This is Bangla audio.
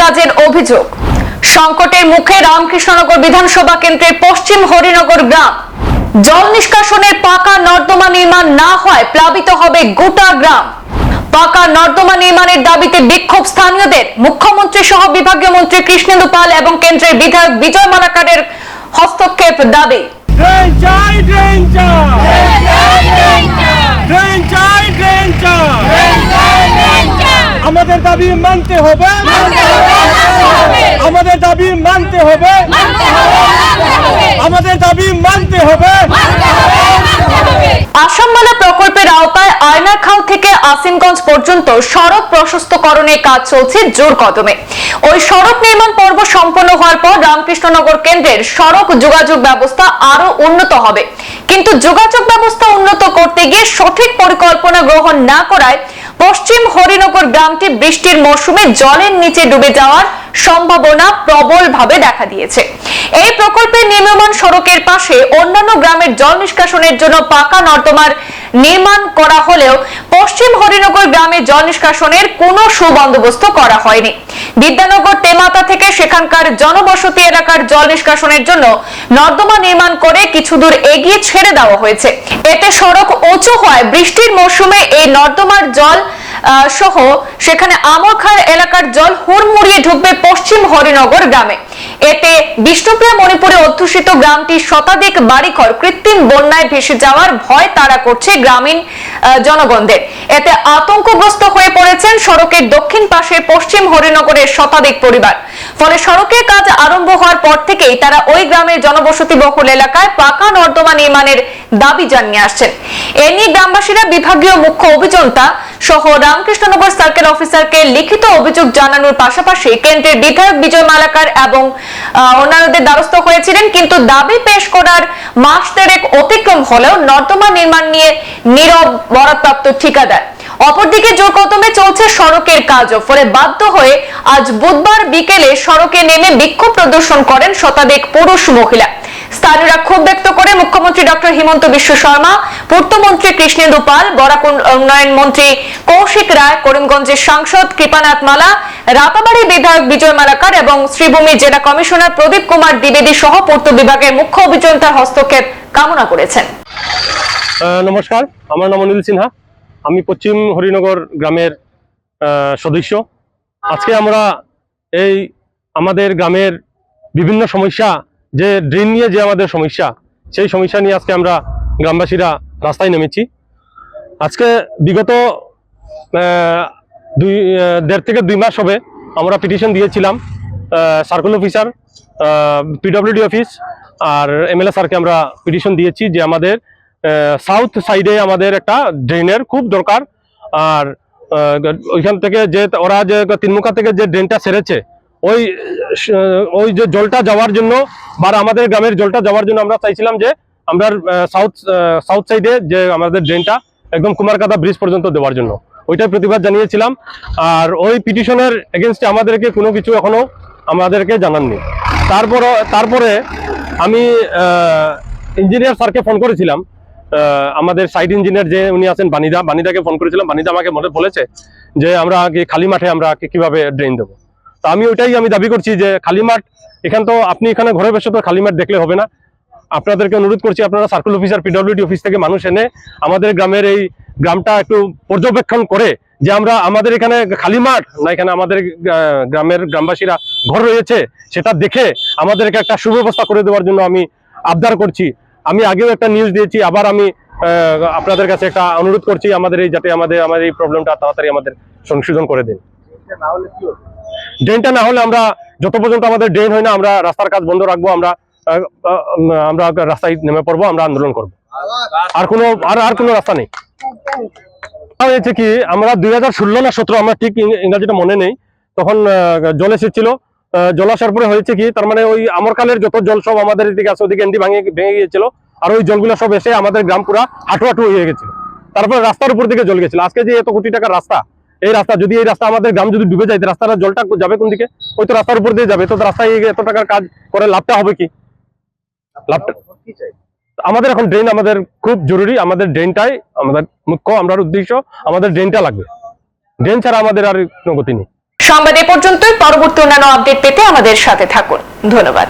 কাজের অভিযোগ। সংকটের মুখে রামকৃষ্ণনগর বিধানসভা কেন্দ্রের পশ্চিম হরিনগর গ্রাম। জল নিষ্কাশনের পাকা নর্দমা নির্মাণ না হয় প্লাবিত হবে গোটা গ্রাম। পাকা নর্দমা নির্মাণের দাবিতে বিক্ষোভ স্থানীয়দের। মুখ্যমন্ত্রী সহ বিভাগীয় মন্ত্রী কৃষ্ণেন্দু পাল এবং কেন্দ্রের বিধায়ক বিজয় মালাকারের হস্তক্ষেপ দাবি। ড্রেন চাই ড্রেন চাই ড্রেন চাই ড্রেন চাই আমাদের দাবি মানতে হবে। আমাদের দাবি মানতে হবে। আমাদের দাবি মানতে হবে। আসামমালা প্রকল্পের আওতায় আয়নাখাল থেকে আসিমগঞ্জ পর্যন্ত সড়ক প্রশস্তকরণের কাজ চলছে জোর কদমে। ওই সড়ক নির্মাণ পর্ব সম্পন্ন হওয়ার পর রামকৃষ্ণনগর কেন্দ্রের সড়ক যোগাযোগ ব্যবস্থা আরও উন্নত হবে। কিন্তু যোগাযোগ ব্যবস্থা উন্নত করতে গিয়ে সঠিক পরিকল্পনা গ্রহণ না করায় পশ্চিম হরিনগর গ্রামটি বৃষ্টির মৌসুমে জলের নিচে ডুবে যাওয়ার সম্ভাবনা প্রবলভাবে দেখা দিয়েছে। এই প্রকল্পের নির্মাণ সড়কের পাশে অন্যান্য গ্রামের জল নিষ্কাশনের জন্য পাকা নর্দমার নির্মাণ করা হলেও পশ্চিম হরিনগর গ্রামে জল নিষ্কাশনের কোনো সুবন্দোবস্ত করা হয়নি। বিদ্যানগর তেমাতা থেকে সেখানকার জনবসতি এলাকার জল নিষ্কাশনের জন্য নর্দমা নির্মাণ করে কিছু দূর এগিয়ে ছেড়ে দেওয়া হয়েছে। এতে সড়ক উঁচু হয় বৃষ্টির মৌসুমে এই নর্দমার জল সহ সেখানে আমরখার এলাকার জল হুড়মুড়িয়ে ঢুকবে পশ্চিম হরিনগর গ্রামে। এতে বিষ্ণুপ্রিয়া মণিপুরে অধ্যুষিত গ্রামটি শতাধিক বাড়িঘর কৃত্রিম বন্যায় ভেসে যাওয়ার ভয় তারা করছে গ্রামীণ জনগণদের। এতে আতঙ্কগ্রস্ত হয়ে পড়েছেন সড়কের দক্ষিণ পাশে পশ্চিম হরিনগরের শতাধিক পরিবার। ফলে সড়কের কাজ আরম্ভ হওয়ার পর থেকেই তারা ওই গ্রামের জনবসতি বহুল এলাকায় পাকা নর্দমা নির্মাণের দাবি জানিয়ে আসছেন। এ নিয়ে গ্রামবাসীরা বিভাগীয় মুখ্য অভিযন্তা সহ রামকৃষ্ণনগর সার্কেল অফিসারকে লিখিত অভিযোগ জানানোর পাশাপাশি কেন্দ্রের বিধায়ক বিজয় মালাকার এবং অন্যান্যদের দ্বারস্থ হয়েছিলেন, কিন্তু দাবি পেশ করার মাস দেড়েক অতিক্রম হলেও নর্দমা নির্মাণ নিয়ে নীরব বরাদপ্রাপ্ত ঠিকাদার। অপরদিকে জোর কদমে চলছে সড়কের কাজও, ফলে বাধ্য হয়ে আজ বুধবার বিকেলে সড়কে নেমে বিক্ষোভ প্রদর্শন করেন শতাধিক পুরুষ মহিলা। স্থানীয়রা ক্ষোভ ব্যক্ত করে মুখ্যমন্ত্রী ডক্টর হিমন্ত বিশ্ব শর্মা, পূর্তমন্ত্রী কৃষ্ণেন্দু পাল, বরাক উন্নয়ন মন্ত্রী কৌশিক রায়, করিমগঞ্জের সাংসদ কৃপানাথ মালা, রাতাবাড়ি বিধায়ক বিজয় মালাকার এবং শ্রীভূমি জেলা কমিশনার প্রদীপ কুমার দ্বিবেদী সহ পূর্ত বিভাগের মুখ্য অভিযন্তার হস্তক্ষেপ কামনা করেছেন। নমস্কার, আমার নাম অনিল সিনহা। আমি পশ্চিম হরিনগর গ্রামের সদস্য। আজকে আমরা এই আমাদের গ্রামের বিভিন্ন সমস্যা যে ড্রেন নিয়ে যে আমাদের সমস্যা, সেই সমস্যা নিয়ে আজকে আমরা গ্রামবাসীরা রাস্তায় নেমেছি। আজকে বিগত দুই দেড় থেকে দুই মাস হবে আমরা পিটিশন দিয়েছিলাম সার্কেল অফিসার পিডব্লিউডি অফিস আর এমএলএ স্যারকে আমরা পিটিশন দিয়েছি যে আমাদের সাউথ সাইডে আমাদের একটা ড্রেনের খুব দরকার। আর ওইখান থেকে যে ওরা যে তিনমুখা থেকে যে ড্রেনটা সেরেছে, ওই ওই যে জলটা যাওয়ার জন্য বা আমাদের গ্রামের জলটা যাওয়ার জন্য আমরা চাইছিলাম যে আমরা সাউথ সাউথ সাইডে যে আমাদের ড্রেনটা একদম কুমারকাদা ব্রিজ পর্যন্ত দেওয়ার জন্য। ওইটার প্রতিবাদ জানিয়েছিলাম। আর ওই পিটিশনের এগেনস্টে আমাদেরকে কোনো কিছু এখনও আমাদেরকে জানাননি। তারপর তারপরে আমি ইঞ্জিনিয়ার স্যারকে ফোন করেছিলাম। আমাদের সাইড ইঞ্জিনিয়ার যে উনি আছেন, বানিদা, বানিদাকে ফোন করেছিলাম। বানিদা আমাকে মনে বলেছে যে আমরা খালি মাঠে আমরা কীভাবে ড্রেন দেবো? তো আমি ওইটাই আমি দাবি করছি যে খালি মাঠ এখান তো আপনি এখানে ঘরে বসে তো খালি মাঠ দেখলে হবে না। আপনাদেরকে অনুরোধ করছি, আপনারা সার্কেল অফিসার পিডব্লিউডি অফিস থেকে মানুষ এনে আমাদের গ্রামের এই গ্রামটা একটু পর্যবেক্ষণ করে যে আমরা আমাদের এখানে খালি মাঠ না এখানে আমাদের গ্রামের গ্রামবাসীরা ঘর রয়েছে, সেটা দেখে আমাদেরকে একটা সুব্যবস্থা করে দেওয়ার জন্য আমি আবদার করছি। আমি আগেও একটা নিউজ দিয়েছি, আবার আমি আপনাদের কাছে একটা অনুরোধ করছি আমাদের এই যাতে আমাদের আমাদের এই প্রবলেমটা তাড়াতাড়ি আমাদের সংশোধন করে দিন। ড্রেনটা না হলে আমরা যত পর্যন্ত আমাদের ড্রেন হয় না, আমরা রাস্তার কাজ বন্ধ রাখব, আমরা আমরা রাস্তায় নেমে পড়ব, আমরা আন্দোলন করব। আর কোনো, আর আর কোনো রাস্তা নেই। হয়েছে কি, আমরা দুই হাজার ষোলো না সতেরো, আমার ঠিক ইংরাজিটা মনে নেই, তখন জল এসেছিল জল আসার পরে হয়েছে কি, তার মানে ওই আমরকালের যত জল সব আমাদের এদিকে আছে, ওদিকে এন্ডি ভাঙে, ভেঙে গিয়েছিল, আর ওই জলগুলো সব এসে আমাদের গ্রাম পুরা হাঁটু হাঁটু হয়ে গেছিল। তারপরে রাস্তার উপর দিকে জল গেছিল। আজকে যে এত কোটি টাকার রাস্তা এই রাস্তা যদি এই রাস্তা আমাদের গ্রাম যদি ডুবে যায় রাস্তাটা জলটা যাবে কোন দিকে, ওই তো রাস্তার উপর দিয়ে যাবে। তো রাস্তায় এত টাকার কাজ করে লাভটা হবে কি? লাভটা আমাদের এখন ড্রেন আমাদের খুব জরুরি। আমাদের ড্রেনটাই আমাদের মুখ্য আমরা উদ্দেশ্য, আমাদের ড্রেনটা লাগবে। ড্রেন ছাড়া আমাদের আর কোনো গতি নেই। সংবাদ এ পর্যন্তই। পরবর্তী অন্যান্য আপডেট পেতে আমাদের সাথে থাকুন। ধন্যবাদ।